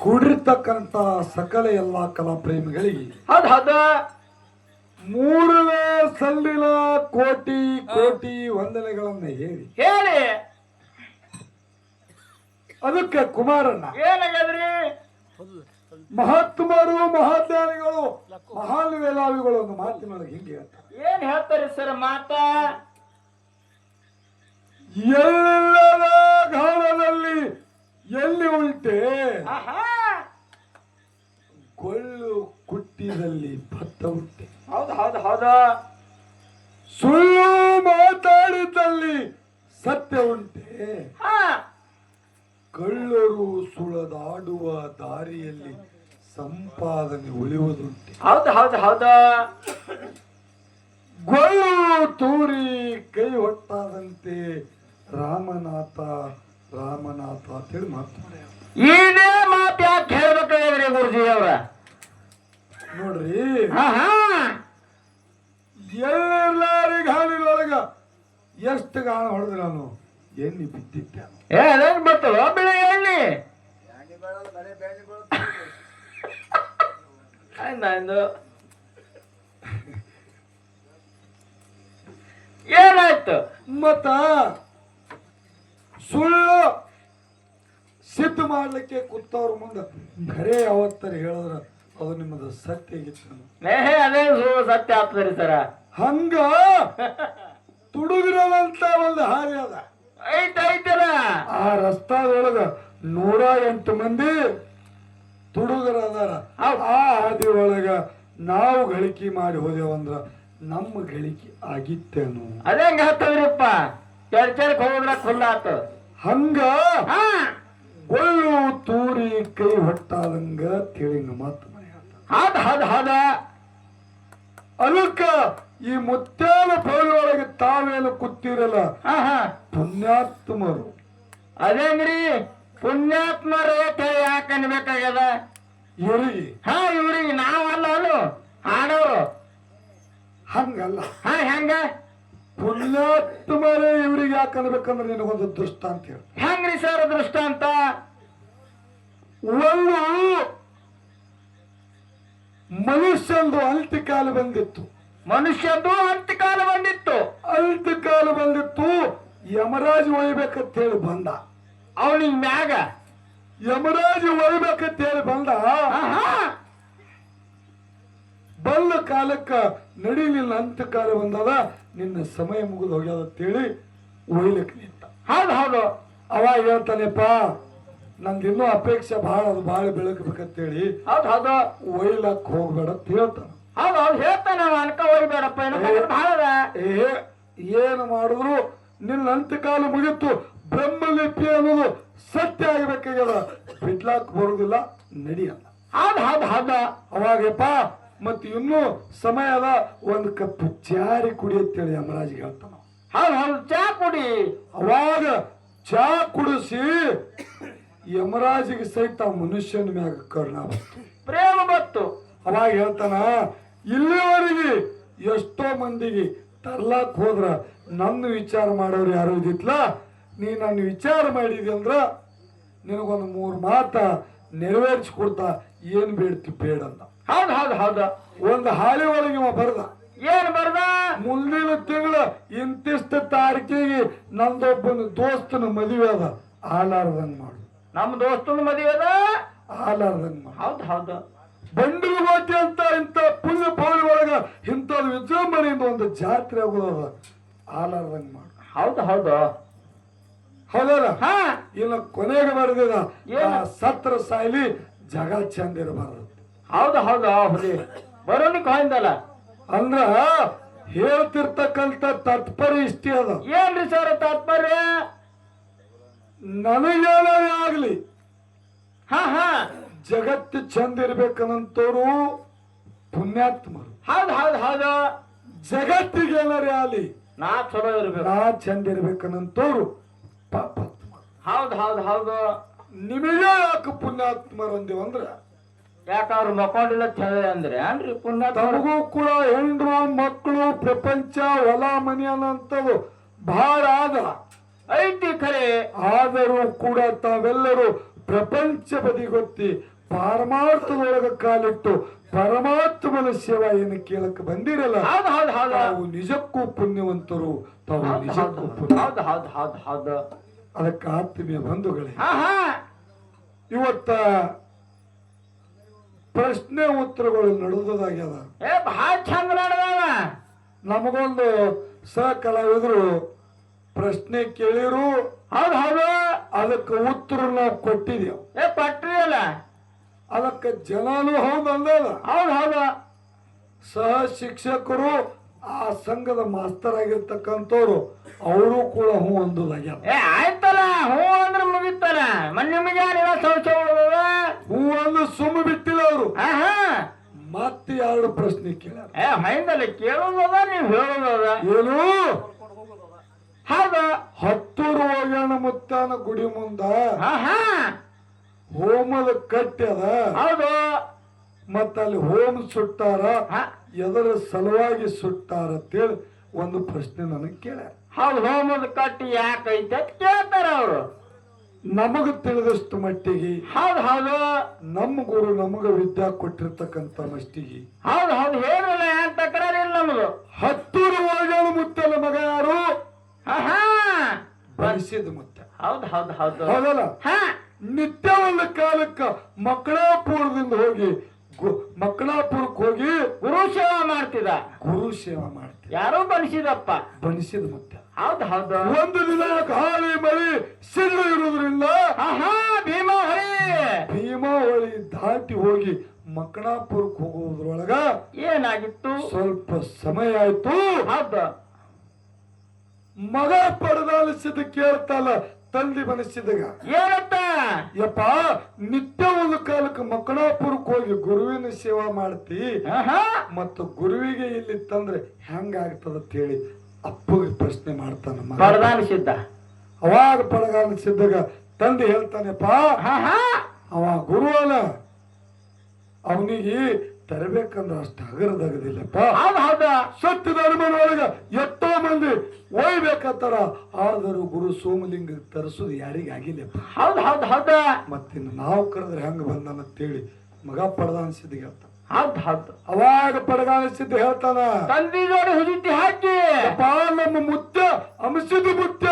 ಕೂಡಿರ್ತಕ್ಕಂಥ ಸಕಲ ಎಲ್ಲ ಕಲಾ ಪ್ರೇಮಿಗಳಿಗೆ ಅದ ಹೌದು ಮೂರನೇ ಸಲ್ಲಿನ ಕೋಟಿ ಕೋಟಿ ವಂದನೆಗಳನ್ನ ಹೇಳಿ. ಹೇಳಿ. ಅದಕ್ಕೆ ಕುಮಾರಣ್ಣ. ಏನಾಗದ್ರಿ ಮಹಾತ್ಮರು ಮಹಾಜ್ಞಾನಿಗಳು ಮಹಾನ್ ವೇಲಾವಿಗಳು ಒಂದು ಮಾತಿನೊಳಗೆ ಹಿಂಗೆ ಹೇಳ್ತಾರೆ. ಏನ್ ಹೇಳ್ತಾರೆ ಸರ್ ಮಾತ? ಎಲ್ಲರ ಘಾಡದಲ್ಲಿ ಎಲ್ಲಿ ಉಂಟೆ? ಆಹಾ. ಕುಟ್ಟಿದಲ್ಲಿ ಭತ್ತ ಉಂಟೆ. ಹೌದು ಹೌದು ಹೌದು. ಸುಳ್ಳು ಮಾತಾಡಿದಲ್ಲಿ ಸತ್ಯ ಉಂಟೆ. ಹಾ. ಕಳ್ಳರು ಸುಳದಾಡುವ ದಾರಿಯಲ್ಲಿ ಸಂಪಾದನೆ ಉಳಿಯುವುದುಂಟೆ. ಹೌದು ಹೌದು ಹೌದು. ಗೊಳ್ಳು ತೂರಿ ಕೈ ಹೊಟ್ಟಾದಂತೆ ರಾಮನಾಥ ರಾಮನಾಥ ಅಂತೇಳಿ ಮಾತಾಡ ಇದೇ ಮಾತು ಯಾಕೆ ಹೇಳ್ಬೇಕಾಗ್ಯದ್ರಿ ಗುರುಜಿ ಅವ್ರ? ನೋಡ್ರಿ? ಎಲ್ಲಾರಿ ಗಾಳಿನೊಳಗ? ಎಷ್ಟು ಗಾಳ ಹೊಡೆದ್ರಿ ನಾನು? ಎಣ್ಣೆ ಬಿದ್ದಿಟ್ಟೆ ನಾನು. ಏ ಅದೇನ್ ಬರ್ತದ ಬೆಳೆ ಎಣ್ಣಿ ಏನಾಯ್ತು? ಮತ್ತ ಸುಳ್ಳು ಸಿದ್ಧ ಮಾಡ್ಲಿಕ್ಕೆ ಕೂತವ್ರ ಮುಂದೆ ಖರೆ ಯಾವತ್ತರ ಹೇಳಿದ್ರ? ಅದು ನಿಮ್ಮದು ಸತ್ಯ ಆಗಿತ್ತು ಏ ಅದೇ ಸತ್ಯ ಆಗ್ತದ್ರಿ ಸರ. ಹಂಗ? ತುಡುಗಿರೋದಂತ ಒಂದು ಹಾದಿ ಅದ. ಐತ್ ಐತಲ್ಲ ಆ ರಸ್ತಾದೊಳಗ ನೂರ ಎಂಟು ಮಂದಿ ತುಡುಗರ ಅದಾರ ಆ ಹಾದಿ ಒಳಗ ನಾವು ಗಳಿಕೆ ಮಾಡಿ ಹೋದೇವಂದ್ರ ನಮ್ಮ ಗಳಿಕೆ ಆಗಿತ್ತೇನು. ಅದೇ ಹೆಂಗ ಹತ್ತದ್ರಿಪ್ಪ. ಚರ್ಚರ್ಕ್ ಹೋದ್ರ ಖುಲ್ಲ ಆತು. ಹಂಗ? ಹಾ. ತೂರಿ ಕೈ ಹೊಟ್ಟಾದಂಗ ತಿಳಿಂಗ ಮಾತು. ಹೌದ್ ಹಾದ ಹಾದ. ಅದಕ್ಕ ಈ ಮುತ್ತೇನ ಒಳಗೆ ತಾವೇನು ಕೂತಿರಲ್ಲ? ಪುಣ್ಯಾತ್ಮರು. ಅದೇಂಗ್ರಿ ಪುಣ್ಯಾತ್ಮರ ಯಾಕೆ ಅನ್ಬೇಕಾಗ್ಯದ? ಇವ್ರಿಗೆ. ಹಾ ಇವ್ರಿಗೆ. ನಾವಲ್ಲ ಅನು ಆಡೋರು. ಹಂಗಲ್ಲ. ಹಾ ಹೆಂಗ? ಪುಣ್ಯಾತ್ಮರೇ ಇವ್ರಿಗೆ ಯಾಕೆ ಅನ್ಬೇಕಂದ್ರೆ ನಿನಗೊಂದು ದೃಷ್ಟ ಅಂತ ಹೇಳಿ. ಹೆಂಗ್ರಿ ಸರ್ ದೃಷ್ಟಾಂತ ಒಂದು ಮನುಷ್ಯಂದು ಕಾಲ ಬಂದಿತ್ತು. ಮನುಷ್ಯದ್ದು ಅಂತ್ಯಕಾಲ ಬಂದಿತ್ತು. ಅಂತ್ಯಕಾಲ ಬಂದಿತ್ತು. ಯಮರಾಜ್ ಒಯ್ಬೇಕಂತ ಹೇಳಿ ಬಂದ. ಅವನಿಗೆ ಮ್ಯಾಗ? ಯಮರಾಜ ಒಯ್ಬೇಕಂತ ಹೇಳಿ ಬಂದ. ಬಲ್ಲ ಬಂದ ಕಾಲಕ್ಕ ಅಂತ ಕಾಲ ಬಂದದ. ನಿನ್ನ ಸಮಯ ಮುಗಿದು ಹೋಗ್ಯದ ಅಂತೇಳಿ ಒಯ್ಲಿಕ್ಕೆ ನಿಂತ. ಹೌದು ಹೌದು. ಅವಾಗ ಹೇಳ್ತಾನೆಪ್ಪ ನಂದು ಇನ್ನೂ ಅಪೇಕ್ಷೆ ಭಾಳ ಅದು ಭಾಳ ಬೆಳಗ್ಬೇಕಂತೇಳಿ ಹೌದು ಹೌದು. ಒಯ್ಲಕ್ ಹೋಗ್ಬೇಡ ಅಂತ ಹೇಳ್ತಾನ. ಹೌದು ಹೇಳ್ತಾನ ಅನ್ಕ ಹೋಗ್ಬೇಡಪ್ಪ ಏನೋ ಭಾಳ ಏ ಏನು ಮಾಡಿದ್ರು ನಿನ್ನ ಅಂತ್ಯಕಾಲ ಮುಗಿತು ಬ್ರಹ್ಮಲಿಪಿ ಅನ್ನೋದು ಸತ್ಯ ಆಗ್ಬೇಕಾಗ್ಯದ. ಬಿಡ್ಲಾಕ್ ಬರುದಿಲ್ಲ ನಡಿಯಲ್ಲ ಹೌದು ಹೌದು ಹದ. ಅವಾಗಪ್ಪ ಮತ್ತೆ ಇನ್ನೂ ಸಮಯ ಅದ ಒಂದು ಕಪ್ ಚಾರಿ ಕುಡಿ ಅಂತೇಳಿ ಯಮರಾಜ್ ಹೇಳ್ತಾನ. ಹೌದು ಹೌದು ಚಾ ಕುಡಿ. ಅವಾಗ ಚಾ ಕುಡಿಸಿ ಯಮರಾಜಿಗೆ ಸಹಿತ ಮನುಷ್ಯನ ಮ್ಯಾಗ ಕರ್ಣ ಬಂತು. ಪ್ರೇಮ ಬತ್ತು ಅವಾಗ ಹೇಳ್ತಾನ ಇಲ್ಲಿವರೆಗೆ ಎಷ್ಟೋ ಮಂದಿಗೆ ತರ್ಲಾಕ್ ಹೋದ್ರ ನನ್ನ ವಿಚಾರ ಮಾಡೋರು ಯಾರು ಇದ್ದಿತ್ಲ? ನೀ ನನ್ನ ವಿಚಾರ ಮಾಡಿದಿ ಅಂದ್ರ ನಿನಗೊಂದು ಮೂರು ಮಾತ ನೆರವೇರಿಸಿ ಕೊಡ್ತಾ ಏನ್ ಬೇಡ್ತಿ ಬೇಡ ಅಂತ. ಹೌದು ಹೌದು ಹೌದ. ಒಂದು ಹಾಳಿ ಒಳಗೆ ಇವ ಬರ್ದ. ಏನ್ ಬರ್ದ? ಮುಂದಿನ ತಿಂಗಳ ಇಂತಿಷ್ಟ ತಾರೀಕಿಗೆ ನಂದೊಬ್ಬನ ದೋಸ್ತನ ಮದುವೆ ಅದ. ಆಲಾರ್ದಂಗ್ ಮಾಡು. ನಮ್ಮ ದೋಸ್ತನ ಮದುವೆ ಆಲಾರ್ದಂಗ್ ಹೌದು ಹೌದು. ಬಂಡಲು ಗೋಟಿ ಅಂತ ಇಂಥ ಪುಣ್ಯ ಪೌಳಿ ಒಳಗ ಇಂಥ ವಿಜೃಂಭಣೆಯಿಂದ ಒಂದು ಜಾತ್ರೆ ಆಗೋದ ಆಲಾರ್ದಂಗ ಮಾಡು. ಹೌದು ಹೌದು. ಹೌದಲ್ಲ? ಹಾ. ಇನ್ನು ಕೊನೆಗೆ ಬರೆದಿದ ಏನು? ಸತ್ರ ಸಾಯಲಿ ಜಗ ಚಂದ ಇರಬಾರದು. ಹೌದು ಹೌದು ಹುಲಿ ಬರೋನಿಕ್ ಹೋಯ್ದಲ್ಲ ಅಂದ್ರ ಹೇಳ್ತಿರ್ತಕ್ಕಂಥ ತಾತ್ಪರ್ಯ ಇಷ್ಟೇ ಅದ. ಏನ್ರಿ ಸರ್ ತಾತ್ಪರ್ಯ? ನನಗೇನೇ ಆಗಲಿ ಹಾ ಹಾ. ಜಗತ್ತು ಚಂದ ಇರ್ಬೇಕನ್ನಂತವ್ರು ಪುಣ್ಯಾತ್ಮರು. ಹೌದು ಹೌದು ಹೌದು. ಜಗತ್ತಿಗೆ ಏನಾರೇ ಆಗಲಿ ನಾ ಚಲೋ ಇರ್ಬೇಕು. ನಾ ಚಂದ ಇರ್ಬೇಕನ್ನಂತವ್ರು ಪಾಪಾತ್ಮರು. ಹೌದು ಹೌದು ಹೌದು. ನಿಮಗೆ ಯಾಕೆ ಪುಣ್ಯಾತ್ಮರು ಅಂದೇವು ಅಂದ್ರ? ಯಾಕ ಅವ್ರು ಮಕ್ಕೊಂಡಿಲ್ಲ ಚಂದ ಅಂದ್ರೆ ಏನ್ರಿ ಪುಣ್ಯ ತಮಗೂ ಕೂಡ ಹೆಂಡ್ರು ಮಕ್ಕಳು ಪ್ರಪಂಚ ಹೊಲ ಮನೆ ಅನ್ನಂಥವು ಭಾಳ ಆದ. ಐತಿ ಕರೆ ಆದರೂ ಕೂಡ ತಾವೆಲ್ಲರೂ ಪ್ರಪಂಚ ಬದಿಗೊತ್ತಿ ಪಾರಮಾರ್ಥದೊಳಗ ಕಾಲಿಟ್ಟು ಪರಮಾತ್ಮನ ಸೇವೆಯನ್ನು ಏನು ಕೇಳಕ್ ಬಂದಿರಲ್ಲ ತಾವು ನಿಜಕ್ಕೂ ಪುಣ್ಯವಂತರು ತಾವು ನಿಜಕ್ಕೂ ಪುಣ್ಯ ಅದಕ್ಕೆ ಆತ್ಮೀಯ ಬಂಧುಗಳೇ ಹಾ ಹಾ. ಇವತ್ತ ಪ್ರಶ್ನೆ ಉತ್ತರಗಳು ನಡೆದದಾಗ್ಯದ. ನಮಗೊಂದು ಸಹ ಕಲಾವಿದರು ಪ್ರಶ್ನೆ ಕೇಳಿರು ಹೌದು ಹೌದು ಅದಕ್ಕೆ ಉತ್ತರ ನಾವು ಕೊಟ್ಟಿದ್ದೇವೆ ಏ ಕೊಟ್ರಿಯಲ್ಲ ಅದಕ್ಕೆ ಜನನು ಹೌದು ಅಂದಲ್ಲ. ಹೌದು ಹೌದು. ಸಹ ಶಿಕ್ಷಕರು ಆ ಸಂಘದ ಮಾಸ್ತರ್ ಆಗಿರ್ತಕ್ಕಂಥವ್ರು ಅವರು ಕೂಡ ಹೂ ಅಂದುದಾಗ್ಯಾರ ಏ ಆಯ್ತಲ್ಲ ಹ್ಞೂ ಅಂದ್ರೆ ಮುಗಿತಲ್ಲ. ಮನೆ ನಿಮಗೆ ಉಳ್ದದ? ಹೂ ಅಂದ್ರೆ ಸುಮ್ಮ ಬಿಟ್ಟಿಲ್ಲ ಅವರು. ಹಾ ಹಾ ಮತ್ತೆ ಎರಡು ಪ್ರಶ್ನೆ ಕೇಳ ಏ ಮೈಂದಲ್ಲಿ ಕೇಳೋದದ ನೀವು ಹೇಳೋದದ? ಏನು? ಹೌದು ಹತ್ತೂರು ಹೋಗ್ಯಾನ ಮುತ್ತಾನ ಗುಡಿ ಮುಂದ ಹಾ ಹಾ ಹೋಮದ ಕಟ್ಟದ ಹೌದು. ಮತ್ತ ಅಲ್ಲಿ ಹೋಮ ಸುಟ್ಟಾರ ಎದರ ಸಲುವಾಗಿ ಸುಟ್ಟಾರ ಅಂತೇಳಿ ಒಂದು ಪ್ರಶ್ನೆ ನನಗೆ ಕೇಳ ಹೌದು ಹೋಮದ ಕಟ್ಟಿ ಯಾಕೈತೆ ಅಂತ ಕೇಳ್ತಾರ ಅವರು. ನಮಗ ತಿಳಿದಷ್ಟು ಮಟ್ಟಿಗೆ ಹೌದು ಹೌದು. ನಮ್ಮ ಗುರು ನಮಗ ವಿದ್ಯಾ ಕೊಟ್ಟಿರ್ತಕ್ಕಂತ ಮಟ್ಟಿಗೆ ಹೌದು ಹೌದು ಹೇಳಿಲ್ಲ ಏನ್ ತಕರಾರಿಲ್ಲ ನಮಗ ಹತ್ತೂರು ಹೋಗ್ಯಾನ ಮುತ್ತಲ ಮಗ ಯಾರು? ಹಾ ಮುತ್ತ. ಹೌದು ಹೌದು ಹೌದು. ಹೌದಲ್ಲ? ಹಾ. ನಿತ್ಯ ಒಂದು ಕಾಲಕ್ಕ ಮಕ್ಕಳಾಪುರದಿಂದ ಹೋಗಿ ಮಕ್ಕಳಾಪುರಕ್ಕೆ ಹೋಗಿ ಗುರು ಸೇವಾ ಮಾಡ್ತಿದ. ಗುರು ಸೇವಾ ಮಾಡ್ತೀವಿ ಯಾರೋ ಬನಿಸಿದಪ್ಪ ಬನಿಸಿದ ಮುತ್ತ. ಹೌದು ಹೌದು. ಒಂದು ದಿನ ಖಾಲಿ ಮಳಿ ಸಿಡ್ಲು ಇರುವುದರಿಂದ ಆಹಾ ಭೀಮಾ ಭೀಮ ಹರಿ ಭೀಮಾವಳಿ ದಾಟಿ ಹೋಗಿ ಮಕ್ಕಳಾಪುರಕ್ಕೆ ಹೋಗುವುದ್ರೊಳಗ ಏನಾಗಿತ್ತು? ಸ್ವಲ್ಪ ಸಮಯ ಆಯ್ತು. ಹೌದು. ಮಗ ಪಡೆದಾಲಿಸಿದ ಕೇಳ್ತಾಲ ತಂದೆ ಮನಸ್ಸಿದಾಗ ಏನತ್ತ ಯಪ್ಪ ನಿತ್ಯ ಒಂದು ಕಾಲಕ್ಕೆ ಮಕ್ಕಳಾಪುರಕ್ಕೆ ಹೋಗಿ ಗುರುವಿನ ಸೇವಾ ಮಾಡ್ತಿ. ಮತ್ತು ಗುರುವಿಗೆ ಇಲ್ಲಿ ತಂದ್ರೆ ಹೆಂಗಾಗ್ತದ ಅಂತ ಹೇಳಿ ಅಪ್ಪಗೆ ಪ್ರಶ್ನೆ ಮಾಡ್ತಾನ ಪರದಾನಿಸಿದ್ದ ಅವಾಗ ಪಡಗಾಲಿಸಿದ್ದಾಗ ತಂದೆ ಹೇಳ್ತಾನೆಪ್ಪ ಹಾ ಹಾ ಅವ ಗುರು ಅಲ್ಲ ಅವನಿಗೆ ತರಬೇಕಂದ್ರೆ ಅಷ್ಟು ಹಗರದಾಗದಿಲ್ಲಪ್ಪ. ಸತ್ಯದ ಅನುಮಾನ ಒಳಗ ಎಷ್ಟೋ ಮಂದಿ ಒಯ್ಬೇಕತ್ತಾರ ಆದರೂ ಗುರು ಸೋಮಲಿಂಗ ತರಿಸೋದು ಯಾರಿಗೆ ಆಗಿಲ್ಲಪ್ಪ ಹೌದು ಹೌದು ಹೌದು. ಮತ್ತಿನ್ನು ನಾವು ಕರೆದ್ರೆ ಹೆಂಗ ಬಂದಾನ ಅಂತೇಳಿ ಮಗ ಪಡೆದ ಅನ್ಸಿದ್ದು ಹೇಳ್ತಾನ. ಹದ್ ಹೌದು. ಅವಾಗ ಪಡೆದ ಅನ್ಸಿದ್ದು ಹೇಳ್ತಾನ. ತಂದಿ ಜೋಡಿ ಹಾಕಿ. ನಮ್ಮ ಮುತ್ಯ ಅಂಶದ ಮುತ್ಯ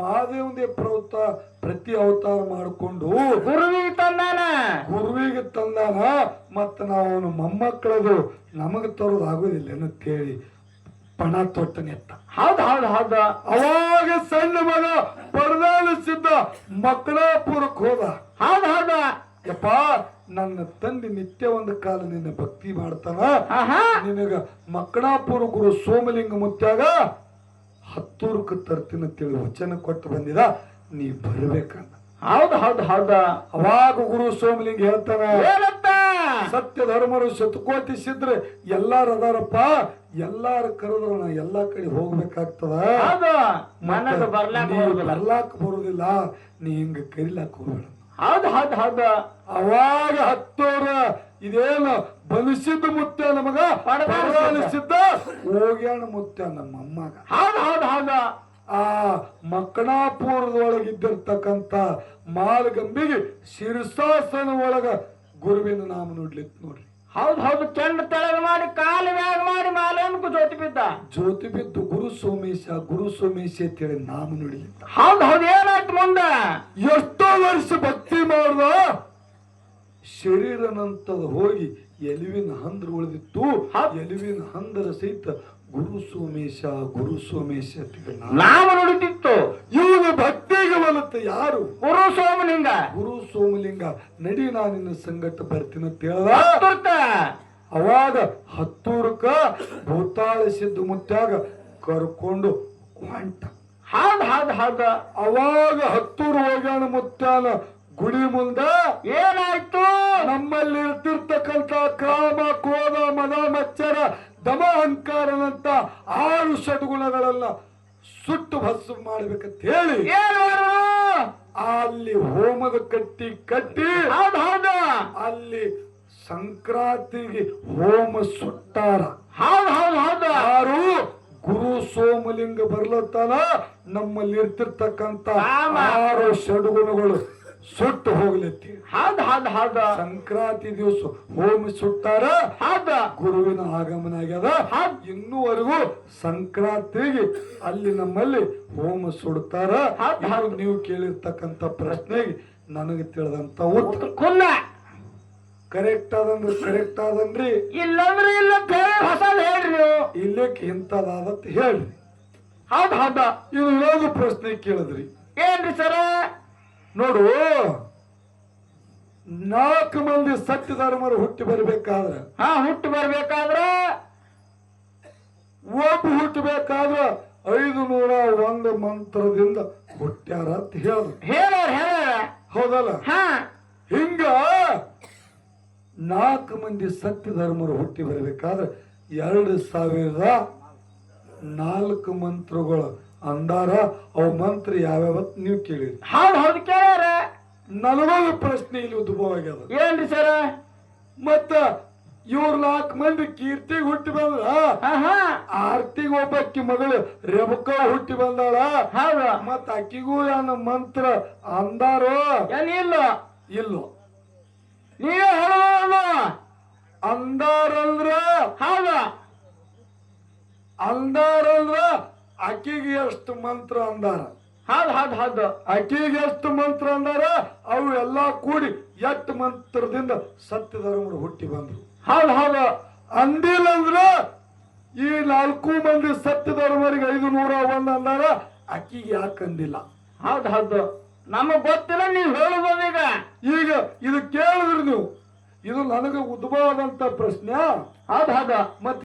ಮಹಾದೇವನೇ ಪ್ರವೃತ್ತ ಪ್ರತಿ ಅವತಾರ ಮಾಡಿಕೊಂಡು ಗುರುವಿಗೆ ತಂದಾನ. ಗುರುವಿಗೆ ತಂದಾನ. ಮತ್ತ ನಾವು ಅವನು ಮೊಮ್ಮಕ್ಕಳದು ನಮಗೆ ತರೋದು ಆಗೋದಿಲ್ಲ ಅಂತೇಳಿ ಪಣ ತೊಟ್ಟನೆತ್ತ ಹೌದು ಹೌದು ಹೌದು ಅವಾಗ ಸಣ್ಣ ಮಗ ಪರದಾಲಿಸಿದ್ದ ಮಕ್ಕಳಾಪುರಕ್ಕೆ ಹೋದ. ಹಾದ ಹಾದ ಯಪ್ಪ ನನ್ನ ತಂದೆ ನಿತ್ಯ ಒಂದು ಕಾಲ ನಿನ್ನ ಭಕ್ತಿ ಮಾಡ್ತಾನ. ನಿನಗ ಮಕ್ಕಳಾಪುರ ಗುರು ಸೋಮಲಿಂಗ ಮುತ್ಯಾಗ ಹತ್ತೂರಕ್ಕೆ ತರ್ತೀನಿ ತಿಳಿ ವಚನ ಕೊಟ್ಟು ಬಂದಿದ. ನೀ ಬರ್ಬೇಕಂತ ಹೌದು ಹೌದು ಹೌದ ಅವಾಗ ಗುರು ಸೋಮಲಿಂಗ ಹೇಳ್ತಾನ ಸತ್ಯ ಧರ್ಮರು ಸತ್ಕೋತಿಸಿದ್ರೆ ಸಿದ್ರೆ ಎಲ್ಲಾರು ಅದಾರಪ್ಪ ಎಲ್ಲಾರು ಕರೆದ್ರು ನಾ ಎಲ್ಲಾ ಕಡೆ ಹೋಗ್ಬೇಕಾಗ್ತದ? ಬರ್ಲಾಕ ಬರುದಿಲ್ಲ. ನೀ ಹಿಂಗ ಕರಿಲಾಕ್ ಹೋಗ್ಬೇಡ. ಹೌದು ಹೌದು ಹೌದು. ಅವಾಗ ಹತ್ತೋರ ಇದೇನು ಬಲಿಸಿದ್ದ ಮುತ್ತ ನಮಗ. ಪರದಾಲಿಸಿದ್ದ ಹೋಗ್ಯಾಣ ಮುತ್ತ. ನಮ್ಮ ಅಮ್ಮಗ ಹೌದು ಹೌದು ಹೌದು. ಆ ಮಕ್ಕಣಾಪುರದೊಳಗಿದ್ದಿರ್ತಕ್ಕಂಥ ಮಾಲಗಂಬಿಗೆ ಶಿರ್ಸಾಸನ ಒಳಗ ಗುರುವಿನ ನಾಮ ನೋಡ್ಲಿ ನೋಡ್ರಿ. ಹೌದು ಹೌದು ಚೆಂಡ ತಳಗ ಮಾಡಿ ಕಾಲು ಮ್ಯಾಗ ಮಾಡಿ ಮಾಲೆಯನ್ನು ಜ್ಯೋತಿ ಬಿದ್ದ. ಜ್ಯೋತಿ ಬಿದ್ದು ಗುರು ಸೋಮೇಶ ಗುರು ಸೋಮೇಶ ಅಂತೇಳಿ ನಾಮ ನುಡಿಲಿತ್ತ ಹೌದು ಹೌದು ಏನಾಯ್ತು ಮುಂದೆ? ಎಷ್ಟೋ ವರ್ಷ ಭಕ್ತಿ ಮಾಡ್ದ ಶರೀರನಂತದ ಹೋಗಿ ಎಲುವಿನ ಹಂದ್ರ ಉಳಿದಿತ್ತು. ಎಲುವಿನ ಹಂದರ ಸಹಿತ ಗುರು ಸೋಮೇಶ ಗುರು ಸೋಮೇಶ ಅಂತೇಳಿ ನಾಮ ನಾಮ ಇವನು ಭಕ್ತಿ ಒಲತ್ತ ಯಾರು? ಗುರು ಸೋಮಲಿಂಗ. ಗುರು ಸೋಮಲಿಂಗ ನಡಿ ನಿನ್ನ ಸಂಗಟ ಬರ್ತೀನಿ ಅಂತ ಹೇಳ್ದ. ಅವಾಗ ಹತ್ತೂರಕ್ಕ ಭೂತಾಳ ಸಿದ್ಧ ಮುತ್ತಾಗ ಕರ್ಕೊಂಡು ಹೊಂಟ. ಹಾದ ಹಾದ ಹಾದ. ಅವಾಗ ಹತ್ತೂರು ಹೋಗ್ಯಾನ ಮುತ್ತಾನ ಗುಡಿ ಮುಂದ. ಏನಾಯ್ತು? ನಮ್ಮಲ್ಲಿ ಇರ್ತಿರ್ತಕ್ಕಂತ ಕಾಮ ಕ್ರೋಧ ಮದ ಮಚ್ಚರ ದಮ ಅಹಂಕಾರನಂತ ಆರು ಷಡ್ಗುಣಗಳನ್ನ ಸುಟ್ಟು ಭಸ್ಮ ಮಾಡ್ಬೇಕಂತ ಹೇಳಿ? ಅಲ್ಲಿ ಹೋಮದ ಕಟ್ಟಿ ಕಟ್ಟಿ ಅಲ್ಲಿ ಸಂಕ್ರಾಂತಿಗೆ ಹೋಮ ಸುಟ್ಟಾರ. ಹೌದು ಹೌದು ಹೌದು. ಯಾರು? ಗುರು ಸೋಮಲಿಂಗ ಬರ್ಲತ್ತಾನ? ನಮ್ಮಲ್ಲಿ ಇರ್ತಿರ್ತಕ್ಕಂತ. ಆರು ಷಡ್ಗುಣಗಳು. ಸುಟ್ಟು ಹೋಗ್ಲತ್ತಿ. ಹಾದ ಹಾದ ಹಾದ ಸಂಕ್ರಾಂತಿ ದಿವಸ ಹೋಮ ಸುಟ್ಟಾರ ಹಾದ ಗುರುವಿನ ಆಗಮನ ಆಗ್ಯದ. ಇನ್ನೂವರೆಗೂ ಸಂಕ್ರಾಂತಿಗೆ ಅಲ್ಲಿ ನಮ್ಮಲ್ಲಿ ಹೋಮ ಸುಡ್ತಾರ. ಹೌದ್ ನೀವು ಕೇಳಿರ್ತಕ್ಕಂತ ಪ್ರಶ್ನೆಗೆ ನನಗೆ ತಿಳಿದಂತ ಉತ್ತರ. ಕೊಲ್ಲ ಕರೆಕ್ಟ್ ಆದಂದ್ರೆ ಕರೆಕ್ಟ್ ಆದನ್ರಿ ಇಲ್ಲಂದ್ರೆ ಇಲ್ಲ ಹೊಸ ಹೇಳಿ ಹೇಳ್ರಿ ಇಲ್ಲಕ್ಕೆ ಇಂಥದಾದತ್ ಹೇಳ್ರಿ. ಹಾದ ಹಾದ ಇದು ಯೋಗ ಪ್ರಶ್ನೆ ಕೇಳಿದ್ರಿ. ಏನ್ರಿ ಸರ? ನೋಡು ನಾಲ್ಕು ಮಂದಿ ಸತ್ಯ ಧರ್ಮರು ಹುಟ್ಟಿ ಬರ್ಬೇಕಾದ್ರ ಹಾ ಹುಟ್ಟಿ ಬರ್ಬೇಕಾದ್ರ? ಒಬ್ಬ ಹುಟ್ಟಬೇಕಾದ್ರೆ ಐದು ನೂರ ಒಂದು ಮಂತ್ರದಿಂದ ಹುಟ್ಟ್ಯಾರ ಅಂತ ಹೇಳ ಹೌದಲ್ಲ? ಹಾ. ಹಿಂಗ ನಾಲ್ಕು ಮಂದಿ ಸತ್ಯ ಧರ್ಮರು ಹುಟ್ಟಿ ಬರಬೇಕಾದ್ರೆ ಎರಡು ಸಾವಿರದ ನಾಲ್ಕು ಮಂತ್ರಗಳು ಅಂದಾರ ಅವ ಮಂತ್ರ ಯಾವ್ಯಾವತ್ ನೀವು ಕೇಳಿರಿ. ಹೌದ್ ಹೌದು ಕೇಳ್ಯಾರ. ನನಗೊಂದು ಪ್ರಶ್ನೆ ಇಲ್ಲಿ ಉದ್ಭವ ಆಗ್ಯದ ಏನ್ರಿ ಸರ? ಮತ್ತ ಇವ್ರ ನಾಲ್ಕು ಮಂದಿ ಕೀರ್ತಿಗೆ ಹುಟ್ಟಿ ಬಂದ್ರ. ಹಾ ಹಾ ಆರ್ತಿಗೆ ಒಬ್ಬಕ್ಕಿ ಮಗಳು ರೆಬಕ ಹುಟ್ಟಿ ಬಂದಾಳ. ಹೌದು. ಮತ್ತ ಅಕ್ಕಿಗೂ ಯಾನ ಮಂತ್ರ ಅಂದಾರೋ? ಏನಿಲ್ಲ ಇಲ್ಲ. ಇಲ್ಲೋ. ನೀವೇ ಹೇಳೋದು ಅಂದಾರಂದ್ರ ಹೌದ. ಅಂದಾರಂದ್ರ ಅಕ್ಕಿಗೆ ಎಷ್ಟು ಮಂತ್ರ ಅಂದಾರ? ಹೌದ್ ಹೌದ್ ಹೌದು ಅಕ್ಕಿಗೆ ಎಷ್ಟು ಮಂತ್ರ ಅಂದಾರ? ಅವು ಎಲ್ಲಾ ಕೂಡಿ ಎಷ್ಟು ಮಂತ್ರದಿಂದ ಸತ್ಯ ಧರ್ಮರು ಹುಟ್ಟಿ ಬಂದ್ರು. ಹೌದ್ ಹೌದು ಅಂದಿಲ್ಲ ಅಂದ್ರ ಈ ನಾಲ್ಕು ಮಂದಿ ಸತ್ಯ ಧರ್ಮರಿಗೆ ಐದು ನೂರ ಒಂದ್ ಅಂದಾರ ಅಕ್ಕಿಗೆ ಯಾಕಂದಿಲ್ಲ ಹೌದ್ ಹೌದು ನಮಗ್ ಗೊತ್ತಿಲ್ಲ ನೀವು ಹೇಳುದೀಗ ಈಗ. ಈಗ ಇದು ಕೇಳಿದ್ರಿ ನೀವು. ಇದು ನನಗೆ ಉದ್ಭವ ಆದಂತ ಪ್ರಶ್ನೆ. ಹೌದ್ ಹೌದು ಮತ್ತೆ